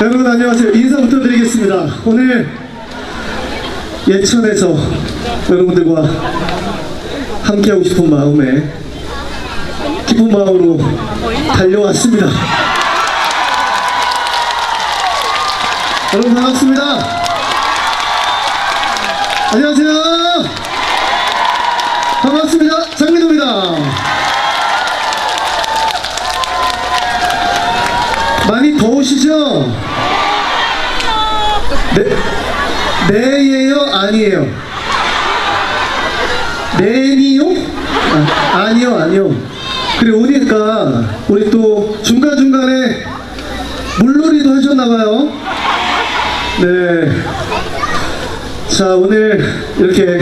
여러분 안녕하세요. 인사부터 드리겠습니다. 오늘 예천에서 여러분들과 함께하고 싶은 마음에 기쁜 마음으로 달려왔습니다. 여러분 반갑습니다. 안녕하세요. 반갑습니다. 많이 더우시죠? 네, 네예요? 아니에요? 네니요? 아, 아니요, 아니요. 그래, 오니까 우리 또 중간중간에 물놀이도 하셨나봐요. 네. 자, 오늘 이렇게